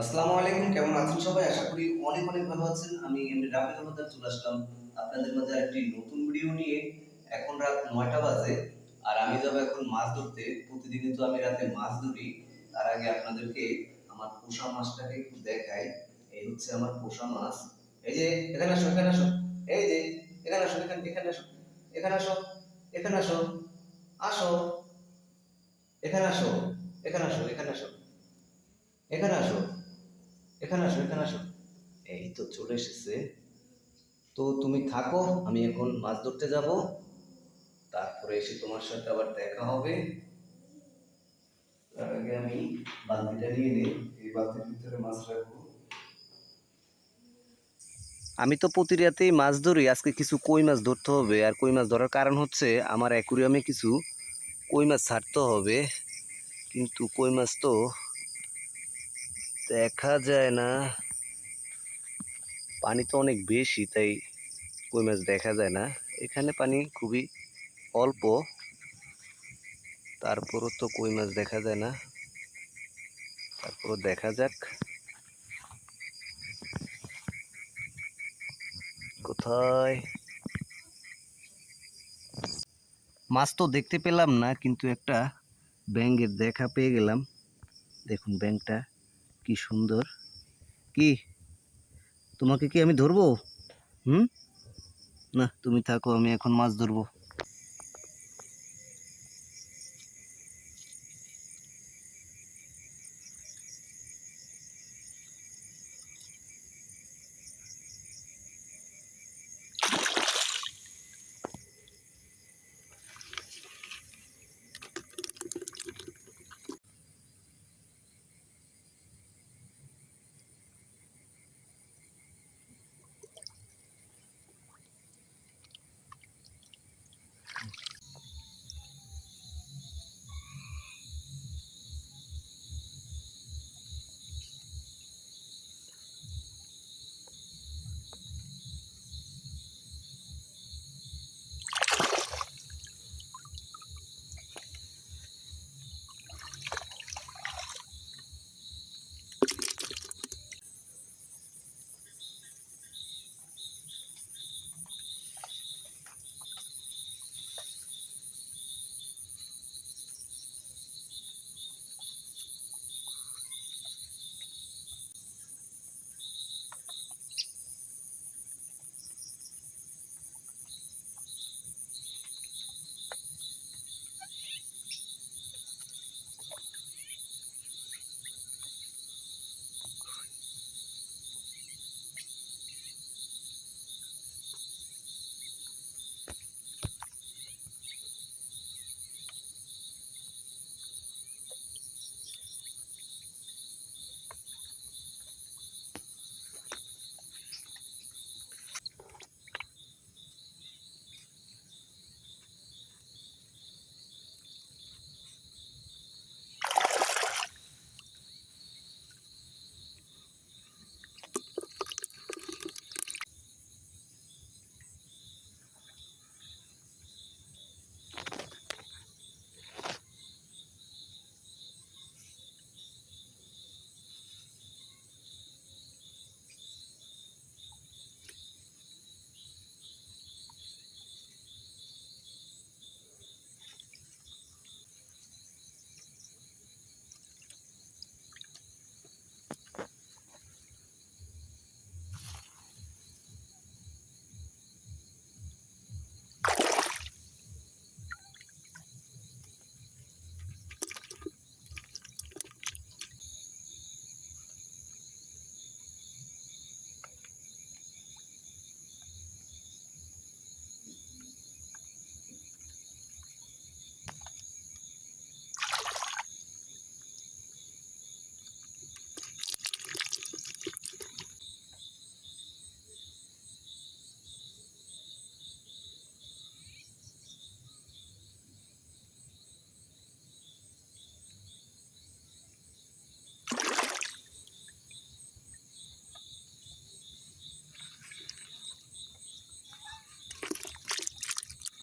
আসসালামু আলাইকুম, কেমন আছেন সবাই? আশা করি অনেক অনেক ভালো আছেন। আমি এমনি রাফি রহমান চলে আসলাম আপনাদের মাঝে একটি নতুন ভিডিও নিয়ে। এখন রাত নয়টা বাজে আর আমি যাব এখন মাছ ধরতে। প্রতিদিনই তো আমি রাতে মাছ ধরি। তার আগে আপনাদেরকে আমার পোষা মাছটাকে একটু দেখাই। এই হচ্ছে আমার পোষা মাছ। এই যে, এখানে আসো এখানে আসো। এই যে, এখানে আসো, এখানে এখানে আসো এখানে আসো এখানে আসো আসো, এখানে আসো এখানে আসো এখানে আসো এখানে আসো। এখানে আসো এখানে আসো। এই তো চলে এসেছে। তো তুমি থাকো, আমি এখন মাছ ধরতে যাব। তারপরে এসে তোমার সাথে আবার দেখা হবে। তার আগে আমি বালতিটা নিয়ে নিই, এই বালতির ভিতরে মাছ রাখব। আমি তো প্রতি রাতেই মাছ ধরি, আজকে কিছু কই মাছ ধরতে হবে। আর কই মাছ ধরার কারণ হচ্ছে, আমার অ্যাকুরিয়ামে কিছু কই মাছ ছাড়তে হবে। কিন্তু কই মাছ তো দেখা যায় না। পানি তো অনেক বেশি, তাই কই মাছ দেখা যায় না। এখানে পানি খুবই অল্প, তারপরও তো কই মাছ দেখা যায় না। তারপরও দেখা যাক। কোথায়? মাছ তো দেখতে পেলাম না, কিন্তু একটা ব্যাঙের দেখা পেয়ে গেলাম। দেখুন ব্যাঙটা। কি সুন্দর। কি? তোমাকে কি আমি ধরবো? হুম? না, তুমি থাকো, আমি এখন মাছ ধরবো।